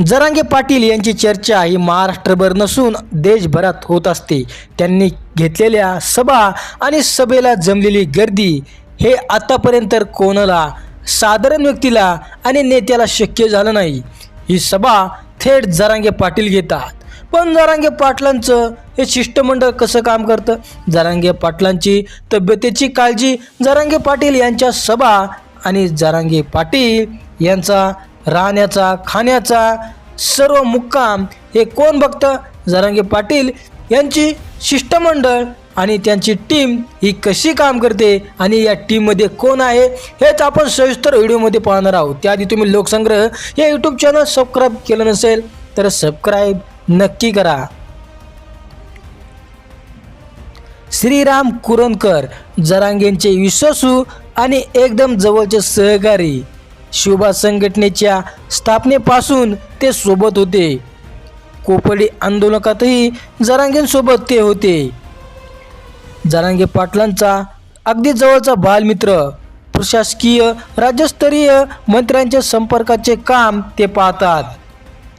जरांगे पाटील यांची चर्चा ही महाराष्ट्रभर नसून देशभरात होत असते. त्यांनी घेतलेल्या सभा आणि सभेला जमलेली गर्दी हे आतापर्यंत कोणाला साधारण व्यक्तीला आणि नेत्याला शक्य झालं नाही. ही सभा थेट जरांगे पाटील घेतात. पण जरांगे पाटलांचं हे शिष्टमंडळ कसं काम करतं? जरांगे पाटलांची तब्येतीची काळजी जरांगे पाटील यांच्या सभा आणि जरांगे पाटील यांचा राहण्याचा खाण्याचा सर्व मुक्काम हे कोण बघतं? जरांगे पाटील यांची शिष्टमंडळ आणि त्यांची टीम ही कशी काम करते आणि या टीममध्ये कोण आहे हेच आपण सविस्तर व्हिडिओमध्ये पाहणार आहोत. त्याआधी तुम्ही लोकसंग्रह या यूट्यूब चॅनल सबस्क्राईब केलं नसेल तर सबस्क्राईब नक्की करा. श्रीराम कुरणकर जरांगेंचे विश्वासू आणि एकदम जवळचे सहकारी. शिवबा संघटनेच्या स्थापनेपासून ते सोबत होते. कोपडी आंदोलकातही जरांगेंसोबत ते होते. जरांगे पाटलांचा अगदी जवळचा बालमित्र प्रशासकीय राज्यस्तरीय मंत्र्यांच्या संपर्काचे काम ते पाहतात.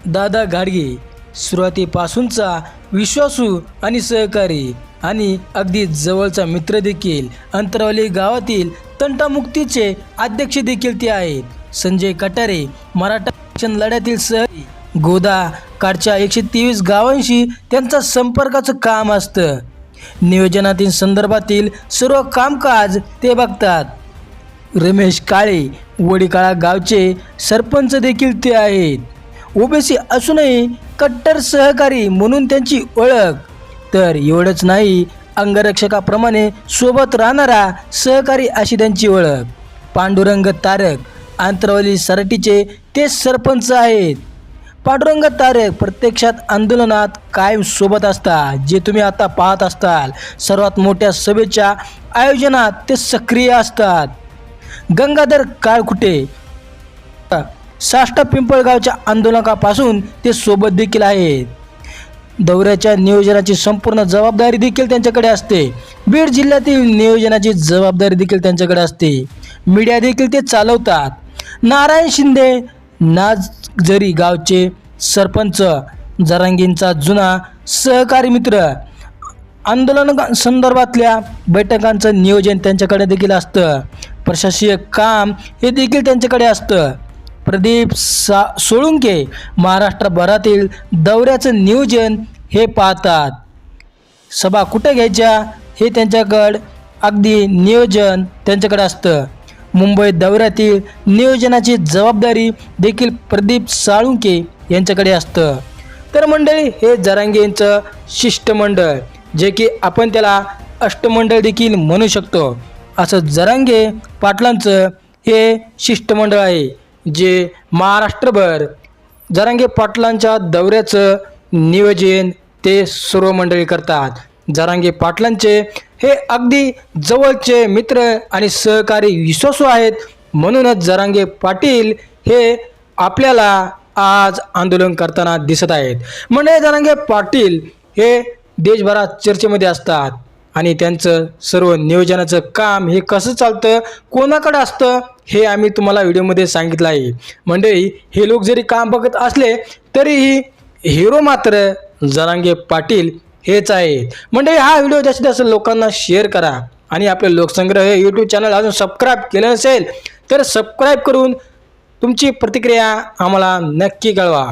दादा गाडगे सुरुवातीपासूनचा विश्वासू आणि सहकारी आणि अगदी जवळचा मित्र देखील अंतरावली गावातील तंटामुक्तीचे अध्यक्ष देखील ते आहेत. संजय कटारे मराठा आरक्षण लढ्यातील सहरी गोदा काडच्या एकशे तेवीस गावांशी त्यांचा संपर्काचं काम असतं. नियोजनातील संदर्भातील सर्व कामकाज ते बघतात. रमेश काळे वडीकाळा गावचे सरपंच देखील ते आहेत. ओबीसी असूनही कट्टर सहकारी म्हणून त्यांची ओळख. तर एवढंच नाही अंगरक्षकाप्रमाणे सोबत राहणारा सहकारी अशी त्यांची ओळख. पांडुरंग तारक आंतरवली सरटीचे ते सरपंच आहेत. पांडुरंग तारे प्रत्यक्षात आंदोलनात कायम सोबत असतात जे तुम्ही आता पाहत असताल. सर्वात मोठ्या सभेच्या आयोजनात ते सक्रिय असतात. गंगाधर काळकुटे साष्टा पिंपळगावच्या आंदोलकापासून ते सोबत देखील आहेत. दौऱ्याच्या नियोजनाची संपूर्ण जबाबदारी देखील त्यांच्याकडे असते. बीड जिल्ह्यातील नियोजनाची जबाबदारी देखील त्यांच्याकडे असते. मीडिया देखील ते चालवतात. नारायण शिंदे नाजरी गावचे सरपंच जरांगींचा जुना सहकारी मित्र आंदोलन संदर्भातल्या बैठकांचं नियोजन त्यांच्याकडे देखील असतं. प्रशासकीय काम हे देखील त्यांच्याकडे असतं. प्रदीप सा सोळुंके महाराष्ट्रभरातील दौऱ्याचं नियोजन हे पाहतात. सभा कुठे घ्यायच्या हे त्यांच्याकडं अगदी नियोजन त्यांच्याकडे असतं. मुंबई दौऱ्यातील नियोजनाची जबाबदारी देखील प्रदीप साळुंके यांच्याकडे असतं. तर मंडळी हे जरांगेंचं शिष्टमंडळ जे की आपण त्याला अष्टमंडळ देखील म्हणू शकतो. असं जरांगे पाटलांचं हे शिष्टमंडळ आहे जे महाराष्ट्रभर जरांगे पाटलांच्या दौऱ्याचं नियोजन ते सर्व मंडळी करतात. जरांगे पाटलांचे हे अगदी जवळचे मित्र आणि सहकारी विश्वासू आहेत. म्हणूनच जरांगे पाटील हे आपल्याला आज आंदोलन करताना दिसत आहेत. म्हणजे जरांगे पाटील हे देशभरात चर्चेमध्ये असतात आणि त्यांचं सर्व नियोजनाचं काम हे कसं चालतं कोणाकडं असतं हे आम्ही तुम्हाला व्हिडिओमध्ये सांगितलं आहे. मंडळी हे लोक जरी काम बघत असले तरीही हिरो मात्र जरांगे पाटील हेच आहेत म्हणजे हा व्हिडिओ जास्तीत जास्त लोकांना शेअर करा आणि आपले लोकसंग्रह हे यूट्यूब चॅनल अजून सबस्क्राईब केलं नसेल तर सबस्क्राईब करून तुमची प्रतिक्रिया आम्हाला नक्की कळवा.